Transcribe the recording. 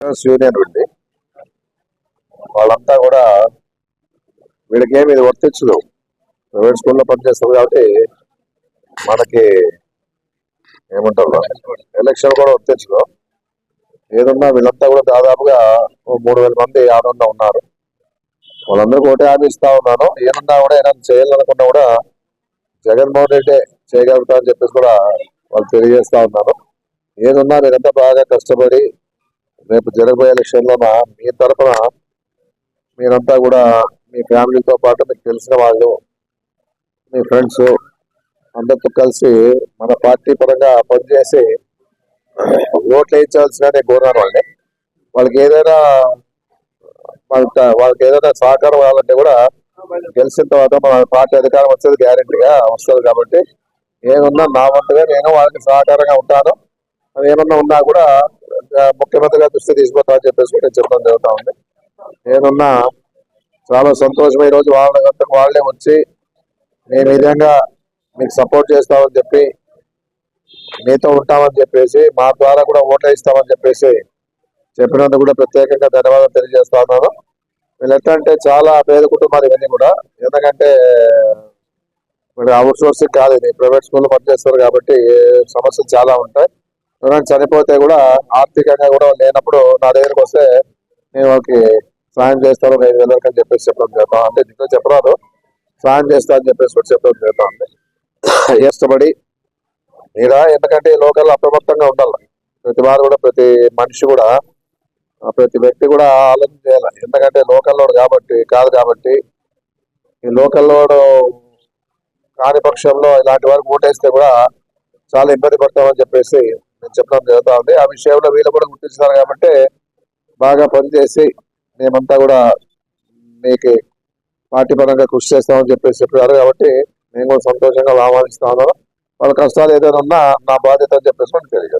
Union ఉంది వాళ్ళంతా కూడా వీళ్ళకి ఏమి ఇది వర్తించదు. ప్రైవేట్ స్కూల్లో పనిచేస్తుంది కాబట్టి మనకి ఏమంటారు ఎలక్షన్ కూడా వర్తించదు. ఏదున్నా వీళ్ళంతా కూడా దాదాపుగా మూడు వేల మంది ఆనంద ఉన్నారు. వాళ్ళందరూ ఒకటే హామీ ఇస్తా ఉన్నాను. ఏమన్నా కూడా ఏదైనా చేయాలనుకున్నా కూడా జగన్మోహన్ రెడ్డి చేయగలుగుతా అని చెప్పేసి కూడా వాళ్ళు తెలియజేస్తా ఉన్నారు. ఏదున్నా మీరంతా బాగా కష్టపడి రేపు జరగబోయే ఎలక్షన్లో మీ తరఫున మీరంతా కూడా మీ ఫ్యామిలీతో పాటు మీకు తెలిసిన వాళ్ళు మీ ఫ్రెండ్స్ అందరితో కలిసి మన పార్టీ పరంగా పనిచేసి ఓట్లు వేయించాల్సిన కోరాను వాళ్ళని. వాళ్ళకి ఏదైనా వాళ్ళకి వాళ్ళకి ఏదైనా సహకారం కావాలంటే కూడా గెలిచిన తర్వాత మన పార్టీ అధికారం వచ్చేది గ్యారెంటీగా వస్తుంది కాబట్టి ఏమున్నా నా వంతుగా నేను వాళ్ళకి సహకారంగా ఉంటాను. అది ఏమన్నా ఉన్నా కూడా ముఖ్యమంత్రి గారి దృష్టి తీసుకుంటా చెప్పేసి నేను చెప్పడం జరుగుతా ఉంది. నేనున్న చాలా సంతోషం ఈరోజు వాళ్ళ గంటకు వాళ్ళే వచ్చి మేము ఈ విధంగా మీకు సపోర్ట్ చేస్తామని చెప్పి మీతో ఉంటామని చెప్పేసి మా ద్వారా కూడా ఓట్లు ఇస్తామని చెప్పేసి చెప్పినందుకు కూడా ప్రత్యేకంగా ధన్యవాదాలు తెలియజేస్తా ఉన్నాను. వీళ్ళు ఎట్లా అంటే చాలా పేద కుటుంబాలు ఇవన్నీ కూడా. ఎందుకంటే మరి అవుట్ సోర్సింగ్ కాదు ఇది. ప్రైవేట్ స్కూల్లో పనిచేస్తారు కాబట్టి సమస్యలు చాలా ఉంటాయి. ఎవరైనా చనిపోతే కూడా ఆర్థికంగా కూడా లేనప్పుడు నా దగ్గరికి వస్తే నేను వాళ్ళకి సాయం చేస్తాను ఐదు వేల అని చెప్పేసి చెప్పడం జరుగుతాం. అంటే దీంట్లో చెప్పరాదు. సాయం చేస్తా అని చెప్పేసి కూడా చెప్పడం జరుగుతా ఇష్టపడి మీరా? ఎందుకంటే లోకల్ అప్రమత్తంగా ఉండాలి. ప్రతి వారు కూడా ప్రతి మనిషి కూడా ప్రతి వ్యక్తి కూడా ఆలోచన చేయాలి. ఎందుకంటే లోకల్లోడు కాబట్టి కాదు కాబట్టి ఈ లోకల్లోడు కాని పక్షంలో ఇలాంటి వారికి ఓటేస్తే కూడా చాలా ఇబ్బంది పడతామని చెప్పేసి నేను చెప్పడం జరుగుతూ ఉంది. ఆ విషయంలో వీళ్ళు కూడా గుర్తించారు కాబట్టి బాగా పనిచేసి మేమంతా కూడా మీకు పార్టీ పరంగా కృషి చేస్తామని చెప్పేసి చెప్పారు కాబట్టి నేను కూడా సంతోషంగా ఆహ్వానిస్తాను. వాళ్ళ కష్టాలు ఏదైనా ఉన్నా నా బాధ్యత అని చెప్పేసి మనం తెలియజేస్తాను